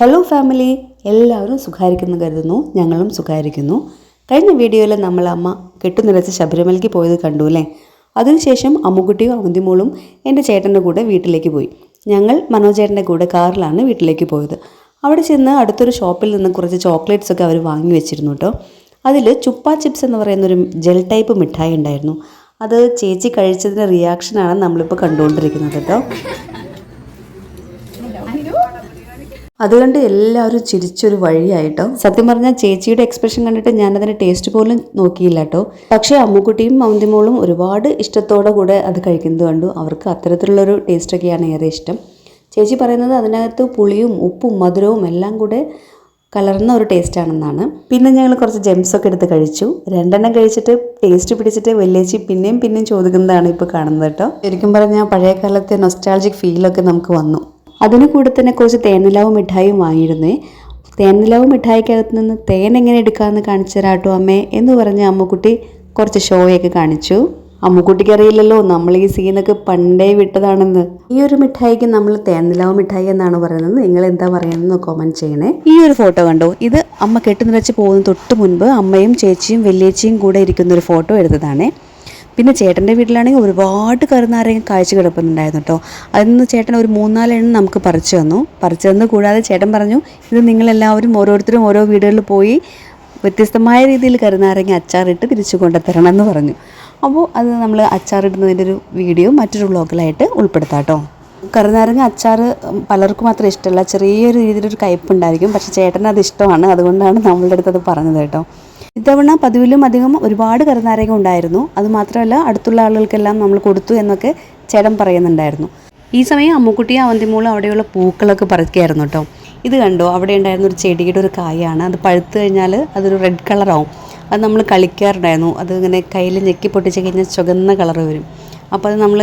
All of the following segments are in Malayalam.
ഹലോ ഫാമിലി എല്ലാവരും സുഖായിരിക്കുന്നു കരുതുന്നു. ഞങ്ങളും സുഖായിരിക്കുന്നു കഴിഞ്ഞ വീഡിയോയിൽ നമ്മൾ അമ്മ കെട്ടുനിറച്ച് ശബരിമലയ്ക്ക് പോയത് കണ്ടു അല്ലേ? അതിനുശേഷം അമ്മുക്കുട്ടിയും അവന്തിമോളും എന്റെ ചേട്ടന്റെ കൂടെ വീട്ടിലേക്ക് പോയി. ഞങ്ങൾ മനോജേട്ടന്റെ കൂടെ കാറിലാണ് വീട്ടിലേക്ക് പോയത്. അവിടെ ചെന്ന് അടുത്തൊരു ഷോപ്പിൽ നിന്ന് കുറച്ച് ചോക്ലേറ്റ്സ് ഒക്കെ അവർ വാങ്ങി വെച്ചിരുന്നു കേട്ടോ. അതിൽ ചുപ്പ ചിപ്സ് എന്ന് പറയുന്നൊരു ജെൽ ടൈപ്പ് മിഠായി ഉണ്ടായിരുന്നു. അത് ചേച്ചി കഴിച്ചതിന്റെ റിയാക്ഷനാണ് നമ്മളിപ്പോൾ കണ്ടുകൊണ്ടിരിക്കുന്നത് കേട്ടോ. അതുകൊണ്ട് എല്ലാവരും ചിരിച്ചൊരു വഴിയായിട്ടോ? സത്യം പറഞ്ഞാൽ ചേച്ചിയുടെ എക്സ്പ്രഷൻ കണ്ടിട്ട് ഞാൻ ഞാനതിന്റെ ടേസ്റ്റ് പോലും നോക്കിയില്ല കേട്ടോ പക്ഷേ അമ്മുക്കുട്ടിയും മൗന്തിമോളും ഒരുപാട് ഇഷ്ടത്തോടെ കൂടെ അത് കഴിക്കുന്നത് കണ്ടു. അവർക്ക് അത്തരത്തിലുള്ളൊരു ടേസ്റ്റൊക്കെയാണ് ഏറെ ഇഷ്ടം. ചേച്ചി പറയുന്നത് അതിനകത്ത് പുളിയും ഉപ്പും മധുരവും എല്ലാം കൂടെ കലർന്ന ഒരു ടേസ്റ്റാണെന്നാണ് പിന്നെ ഞങ്ങൾ കുറച്ച് ജെംസൊക്കെ എടുത്ത് കഴിച്ചു. രണ്ടെണ്ണം കഴിച്ചിട്ട് ടേസ്റ്റ് പിടിച്ചിട്ട് വലിയേച്ചി പിന്നെയും പിന്നെയും ചോദിക്കുന്നതാണ് ഇപ്പോൾ കാണുന്നത് കേട്ടോ ശരിക്കും പറഞ്ഞാൽ പഴയ കാലത്തെ നൊസ്റ്റാൾജിക് ഫീലൊക്കെ നമുക്ക് വന്നു. അതിന് കൂടെ തന്നെ കുറച്ച് തേനിലാവ് മിഠായിയും വാങ്ങിയിരുന്നേ തേനിലാവ് മിഠായിക്കകത്ത് നിന്ന് തേൻ എങ്ങനെ എടുക്കാമെന്ന് കാണിച്ചു തരാട്ടോ അമ്മേ എന്ന് പറഞ്ഞ് അമ്മുക്കുട്ടി കുറച്ച് ഷോയൊക്കെ കാണിച്ചു. അമ്മുക്കുട്ടിക്ക് അറിയില്ലല്ലോ നമ്മൾ ഈ സീനൊക്കെ പണ്ടേ വിട്ടതാണെന്ന്. ഈ ഒരു മിഠായിക്ക് നമ്മൾ തേനിലാവ് മിഠായി എന്നാണ് പറയുന്നത്. നിങ്ങൾ എന്താ പറയുന്നത് കോമെന്റ് ചെയ്യണേ. ഈ ഒരു ഫോട്ടോ കണ്ടോ? ഇത് അമ്മ കെട്ടുനിറച്ച് പോകുന്ന തൊട്ട് മുൻപ് അമ്മയും ചേച്ചിയും വലിയേച്ചിയും കൂടെ ഇരിക്കുന്ന ഒരു ഫോട്ടോ എടുത്തതാണേ. പിന്നെ ചേട്ടന്റെ വീട്ടിലാണെങ്കിൽ ഒരുപാട് കരുനാരങ്ങ കാഴ്ച കിടപ്പുന്നുണ്ടായിരുന്നു കേട്ടോ. അതിന്ന് ചേട്ടൻ ഒരു മൂന്നാലെണ്ണം നമുക്ക് പറിച്ചു തന്നു. പറിച്ചു തന്നു കൂടാതെ ചേട്ടൻ പറഞ്ഞു ഇത് നിങ്ങളെല്ലാവരും ഓരോരുത്തരും ഓരോ വീടുകളിൽ പോയി വ്യത്യസ്തമായ രീതിയിൽ കരുനാരങ്ങ അച്ചാറിട്ട് തിരിച്ചു കൊണ്ടുത്തരണം എന്ന് പറഞ്ഞു. അപ്പോൾ അത് നമ്മൾ അച്ചാറിടുന്നതിന്റെ ഒരു വീഡിയോ മറ്റൊരു വ്ളോഗിലായിട്ട് ഉൾപ്പെടുത്താം കേട്ടോ. കറുനാരങ്ങ അച്ചാർ പലർക്കും അത്ര ഇഷ്ടമല്ല. ചെറിയൊരു രീതിയിലൊരു കയ്പുണ്ടായിരിക്കും. പക്ഷേ ചേട്ടന് അത് ഇഷ്ടമാണ്. അതുകൊണ്ടാണ് നമ്മളുടെ അടുത്ത് അത് പറഞ്ഞത് കേട്ടോ. ഇത്തവണ പതിവിലും അധികം ഒരുപാട് കരുനാരകം ഉണ്ടായിരുന്നു. അതുമാത്രമല്ല അടുത്തുള്ള ആളുകൾക്കെല്ലാം നമ്മൾ കൊടുത്തു എന്നൊക്കെ ചേട്ടൻ പറയുന്നുണ്ടായിരുന്നു. ഈ സമയം അമ്മുക്കുട്ടിയും അവന്തിമൂളും അവിടെയുള്ള പൂക്കളൊക്കെ പറിക്കുകയായിരുന്നു കേട്ടോ. ഇത് കണ്ടോ? അവിടെ ഉണ്ടായിരുന്ന ഒരു ചെടിയുടെ ഒരു കായാണ്. അത് പഴുത്തു കഴിഞ്ഞാൽ അതൊരു റെഡ് കളറാവും അത് നമ്മൾ കളിക്കാറുണ്ടായിരുന്നു. അത് ഇങ്ങനെ കയ്യിൽ ഞെക്കി പൊട്ടിച്ച് കഴിഞ്ഞാൽ ചുവന്ന കളർ വരും. അപ്പോൾ അത് നമ്മൾ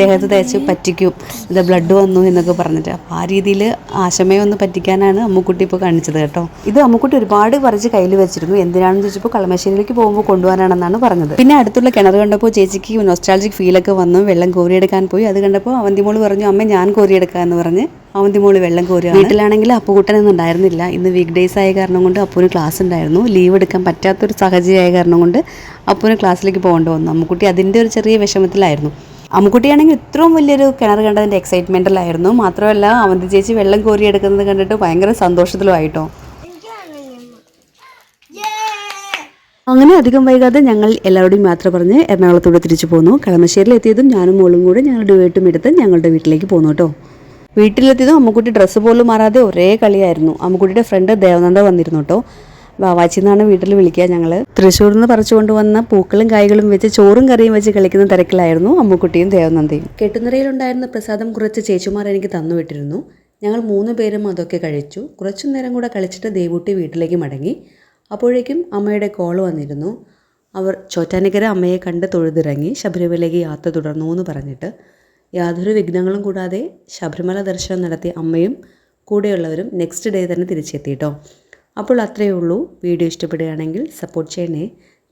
ദേഹത്ത് തേച്ച് പറ്റിക്കും. ഇത് ബ്ലഡ് വന്നു എന്നൊക്കെ പറഞ്ഞിട്ട്. അപ്പോൾ ആ രീതിയിൽ ആശമയെ ഒന്ന് പറ്റിക്കാനാണ് അമ്മുക്കുട്ടി ഇപ്പോൾ കാണിച്ചത് കേട്ടോ. ഇത് അമ്മുക്കുട്ടി ഒരുപാട് പറിച്ച് കയ്യിൽ വെച്ചിരുന്നു. എന്തിനാണെന്ന് ചോദിച്ചപ്പോൾ കളമശ്ശേരിയിലേക്ക് പോകുമ്പോൾ കൊണ്ടുപോകാനാണെന്നാണ് പറഞ്ഞത്. പിന്നെ അടുത്തുള്ള കിണർ കണ്ടപ്പോൾ ചേച്ചിക്ക് നൊസ്റ്റാൾജിക് ഫീലൊക്കെ വന്നു. വെള്ളം കോരിയെടുക്കാൻ പോയി. അത് കണ്ടപ്പോൾ അവന്തിമോൾ പറഞ്ഞു അമ്മ ഞാൻ കോരിയെടുക്കാമെന്ന് പറഞ്ഞ് അവന്തിമോൾ വെള്ളം കോരുക വീട്ടിലാണെങ്കിൽ അപ്പുകൂട്ടനൊന്നും ഉണ്ടായിരുന്നില്ല. ഇന്ന് വീക്ക് ഡേയ്സ് ആയ കാരണം കൊണ്ട് അപ്പൂന് ക്ലാസ് ഉണ്ടായിരുന്നു. ലീവ് എടുക്കാൻ പറ്റാത്തൊരു സാഹചര്യമായ കാരണം കൊണ്ട് അപ്പൂന് ക്ലാസ്സിലേക്ക് പോകേണ്ടി വന്നു. അമ്മുക്കുട്ടി അതിന്റെ ഒരു ചെറിയ വിഷമത്തിലായിരുന്നു. അമ്മുക്കുട്ടിയാണെങ്കിൽ ഇത്രയും വലിയൊരു കിണർ കണ്ടതിന്റെ എക്സൈറ്റ്മെന്റിലായിരുന്നു മാത്രമല്ല അവന്തി ചേച്ചി വെള്ളം കോരിയെടുക്കുന്നത് കണ്ടിട്ട് ഭയങ്കര സന്തോഷത്തിലുമായിട്ടോ അങ്ങനെ അധികം വൈകാതെ ഞങ്ങൾ എല്ലാവരുടെയും യാത്ര പറഞ്ഞ് എറണാകുളത്തോടെ തിരിച്ചു പോന്നു. കളമശ്ശേരിയിൽ എത്തിയതും ഞാനും മോളും കൂടെ ഞങ്ങളുടെ വീട്ടും എടുത്ത് ഞങ്ങളുടെ വീട്ടിലേക്ക് പോന്നു കേട്ടോ. വീട്ടിലെത്തിയതും അമ്മുക്കുട്ടി ഡ്രസ്സ് പോലും മാറാതെ ഒരേ കളിയായിരുന്നു. അമ്മുക്കുട്ടിയുടെ ഫ്രണ്ട് ദേവനന്ദ വന്നിരുന്നു കേട്ടോ വാവാച്ചി എന്നാണ് വീട്ടിൽ വിളിക്കുക ഞങ്ങൾ തൃശ്ശൂരിൽ നിന്ന് പറിച്ചു കൊണ്ടുവന്ന പൂക്കളും കായ്കളും വെച്ച് ചോറും കറിയും വെച്ച് കളിക്കുന്ന തിരക്കിലായിരുന്നു അമ്മുക്കുട്ടിയും ദേവനന്ദയും. കെട്ടുനിറയിലുണ്ടായിരുന്ന പ്രസാദം കുറച്ച് ചേച്ചിമാർ എനിക്ക് തന്നുവിട്ടിരുന്നു ഞങ്ങൾ മൂന്ന് പേരും അതൊക്കെ കഴിച്ചു. കുറച്ചു നേരം കൂടെ കളിച്ചിട്ട് ദേവൂട്ടി വീട്ടിലേക്ക് മടങ്ങി. അപ്പോഴേക്കും അമ്മയുടെ കോൾ വന്നിരുന്നു. അവർ ചോറ്റാനിക്കര അമ്മയെ കണ്ട് തൊഴുതിറങ്ങി. ശബരിമലയിലേക്ക് യാത്ര തുടർന്നു എന്ന് പറഞ്ഞിട്ട് യാതൊരു വിഘ്നങ്ങളും കൂടാതെ ശബരിമല ദർശനം നടത്തി അമ്മയും കൂടെയുള്ളവരും നെക്സ്റ്റ് ഡേ തന്നെ തിരിച്ചെത്തി തിരിച്ചെത്തിയിട്ടോ അപ്പോൾ അത്രയേ ഉള്ളൂ. വീഡിയോ ഇഷ്ടപ്പെടുകയാണെങ്കിൽ സപ്പോർട്ട് ചെയ്യണേ.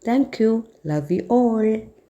Thank you love you all